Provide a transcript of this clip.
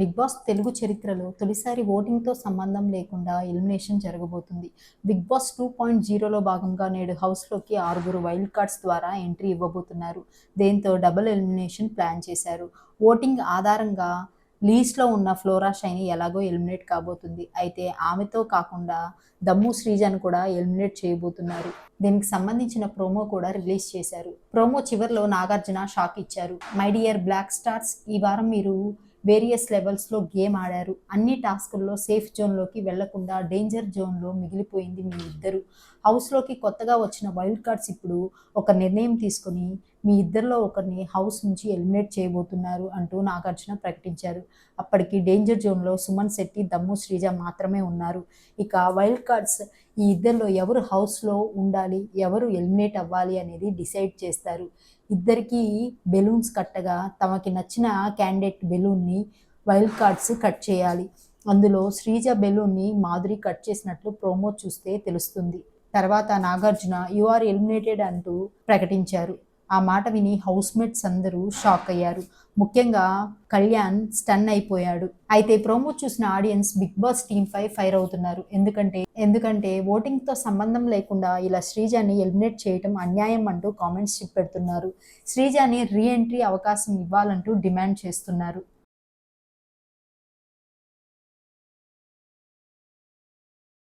Big boss Telugu చరిత్రలో తొలిసారి ఓటింగ్తో సంబంధం లేకుండా ఎలిమినేషన్ జరగబోతుంది. బిగ్ బాస్ టూ పాయింట్ జీరోలో భాగంగా నేడు హౌస్లోకి ఆరుగురు వైల్డ్ కార్డ్స్ ద్వారా ఎంట్రీ ఇవ్వబోతున్నారు. దీంతో డబుల్ ఎలిమినేషన్ ప్లాన్ చేశారు. ఓటింగ్ ఆధారంగా లీస్ట్లో ఉన్న ఫ్లోరా షైని ఎలాగో ఎలిమినేట్ కాబోతుంది. అయితే ఆమెతో కాకుండా దమ్ము శ్రీజను కూడా ఎలిమినేట్ చేయబోతున్నారు. దీనికి సంబంధించిన ప్రోమో కూడా రిలీజ్ చేశారు. ప్రోమో చివరిలో నాగార్జున షాక్ ఇచ్చారు. మై డియర్ బ్లాక్ స్టార్స్ ఈ వారం మీరు వేరియస్ లెవెల్స్లో గేమ్ ఆడారు. అన్ని టాస్కుల్లో సేఫ్ జోన్లోకి వెళ్ళకుండా డేంజర్ జోన్లో మిగిలిపోయింది మీ ఇద్దరు. హౌస్లోకి కొత్తగా వచ్చిన వైల్డ్ కార్డ్స్ ఇప్పుడు ఒక నిర్ణయం తీసుకొని మీ ఇద్దరిలో ఒకరిని హౌస్ నుంచి ఎలిమినేట్ చేయబోతున్నారు అంటూ నాగార్జున ప్రకటించారు. అప్పటికి డేంజర్ జోన్లో సుమన్ శెట్టి దమ్ము శ్రీజ మాత్రమే ఉన్నారు. ఇక వైల్డ్ కార్డ్స్ ఈ ఇద్దరిలో ఎవరు హౌస్లో ఉండాలి ఎవరు ఎలిమినేట్ అవ్వాలి అనేది డిసైడ్ చేస్తారు. ఇద్దరికీ బెలూన్స్ కట్టగా తమకి నచ్చిన క్యాండిడేట్ బెలూన్ని వైల్డ్ కార్డ్స్ కట్ చేయాలి. అందులో శ్రీజ బెలూన్ని మాధురి కట్ చేసినట్లు ప్రోమో చూస్తే తెలుస్తుంది. తర్వాత నాగార్జున యు ఆర్ ఎలిమినేటెడ్ అంటూ ప్రకటించారు. ఆ మాట విని హౌస్ మేట్స్ అందరూ షాక్ అయ్యారు. ముఖ్యంగా కళ్యాణ్ స్టన్ అయిపోయాడు. అయితే ప్రోమో చూసిన ఆడియన్స్ బిగ్ బాస్ టీమ్ పై ఫైర్ అవుతున్నారు. ఎందుకంటే ఎందుకంటే ఓటింగ్తో సంబంధం లేకుండా ఇలా శ్రీజాని ఎలిమినేట్ చేయటం అన్యాయం అంటూ కామెంట్స్ పెడుతున్నారు. శ్రీజాని రీ ఎంట్రీ అవకాశం ఇవ్వాలంటూ డిమాండ్ చేస్తున్నారు.